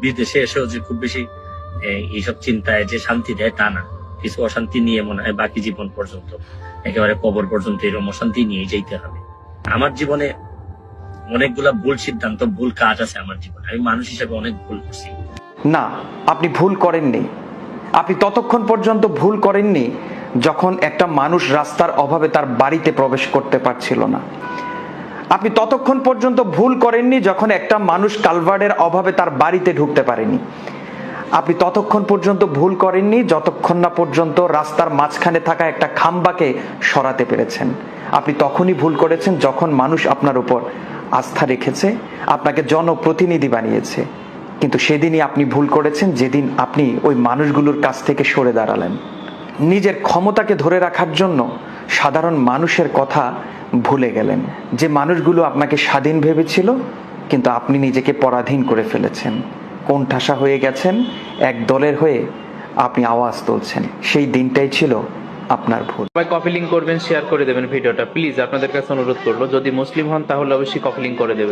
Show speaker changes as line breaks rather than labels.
বিদেশে এসেও যে খুব বেশি এইসব চিন্তায় যে শান্তি দেয় তা না। কিছু অশান্তি নিয়ে মনে হয় বাকি জীবন পর্যন্ত। একেবারে কবর পর্যন্ত এরকম অশান্তি নিয়ে যেতে হবে। আমার জীবনে অনেকগুলা ভুল সিদ্ধান্ত, ভুল কাজ আছে আমার জীবনে। আমি মানুষ হিসেবে অনেক ভুল করছি।
না, আপনি ভুল করেননি। আপনি ততক্ষণ পর্যন্ত ভুল করেননি যখন একটা মানুষ রাস্তার অভাবে তার বাড়িতে প্রবেশ করতে পারছিল না। আপনি ততক্ষণ পর্যন্ত ভুল করেননি যখন একটা মানুষ কালভার্ডের অভাবে তার বাড়িতে ঢুকতে পারেনি। আপনি ততক্ষণ পর্যন্ত ভুল করেননি যতক্ষণ না পর্যন্ত রাস্তার মাঝখানে থাকা একটা খাম্বাকে সরাতে পেরেছেন। আপনি তখনই ভুল করেছেন যখন মানুষ আপনার উপর আস্থা রেখেছে, আপনাকে জনপ্রতিনিধি বানিয়েছে। কিন্তু সেদিনই আপনি ভুল করেছেন, যেদিন আপনি ওই মানুষগুলোর কাছ থেকে সরে দাঁড়ালেন। নিজের ক্ষমতাকে ধরে রাখার জন্য সাধারণ মানুষের কথা ভুলে গেলেন। যে মানুষগুলো আপনাকে স্বাধীন ভেবেছিল, কিন্তু আপনি নিজেকে পরাধীন করে ফেলেছেন। কোন ঠাসা হয়ে গেছেন, এক দলের হয়ে আপনি আওয়াজ তুলছেন। সেই দিনটাই ছিল আপনার ভুল।
সবাই কপি লিঙ্ক করবেন শেয়ার করে দেবেন ভিডিওটা। প্লিজ আপনাদের কাছে অনুরোধ করব, যদি মুসলিম হন, তাহলে অবশ্যই কপি লিঙ্ক করে দেবেন।